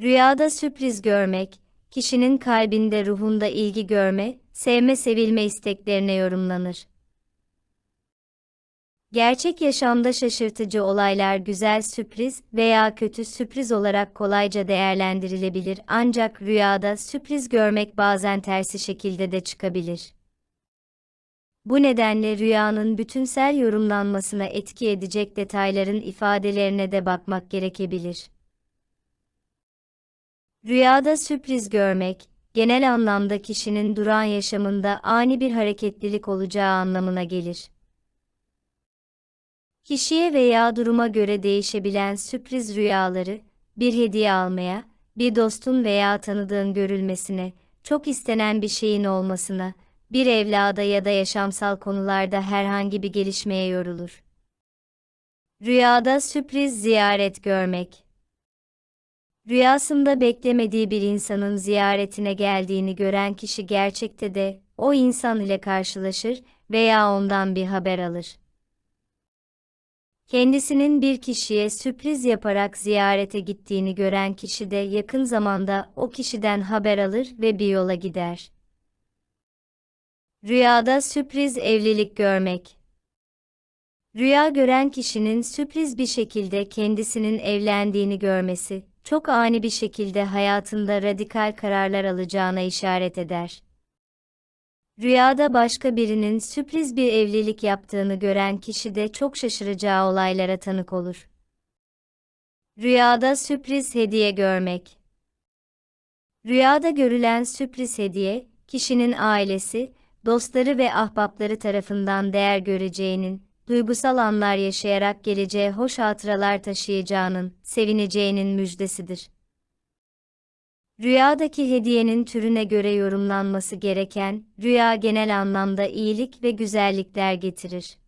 Rüyada sürpriz görmek, kişinin kalbinde ruhunda ilgi görme, sevme sevilme isteklerine yorumlanır. Gerçek yaşamda şaşırtıcı olaylar güzel sürpriz veya kötü sürpriz olarak kolayca değerlendirilebilir ancak rüyada sürpriz görmek bazen tersi şekilde de çıkabilir. Bu nedenle rüyanın bütünsel yorumlanmasına etki edecek detayların ifadelerine de bakmak gerekebilir. Rüyada sürpriz görmek, genel anlamda kişinin duran yaşamında ani bir hareketlilik olacağı anlamına gelir. Kişiye veya duruma göre değişebilen sürpriz rüyaları, bir hediye almaya, bir dostun veya tanıdığın görülmesine, çok istenen bir şeyin olmasına, bir evlada ya da yaşamsal konularda herhangi bir gelişmeye yorulur. Rüyada sürpriz ziyaret görmek. Rüyasında beklemediği bir insanın ziyaretine geldiğini gören kişi gerçekte de o insan ile karşılaşır veya ondan bir haber alır. Kendisinin bir kişiye sürpriz yaparak ziyarete gittiğini gören kişi de yakın zamanda o kişiden haber alır ve bir yola gider. Rüyada sürpriz evlilik görmek. Rüya gören kişinin sürpriz bir şekilde kendisinin evlendiğini görmesi, çok ani bir şekilde hayatında radikal kararlar alacağına işaret eder. Rüyada başka birinin sürpriz bir evlilik yaptığını gören kişi de çok şaşıracağı olaylara tanık olur. Rüyada sürpriz hediye görmek. Rüyada görülen sürpriz hediye, kişinin ailesi, dostları ve ahbapları tarafından değer göreceğinin, duygusal anlar yaşayarak geleceğe hoş hatıralar taşıyacağının, sevineceğinin müjdesidir. Rüyadaki hediyenin türüne göre yorumlanması gereken, rüya genel anlamda iyilik ve güzellikler getirir.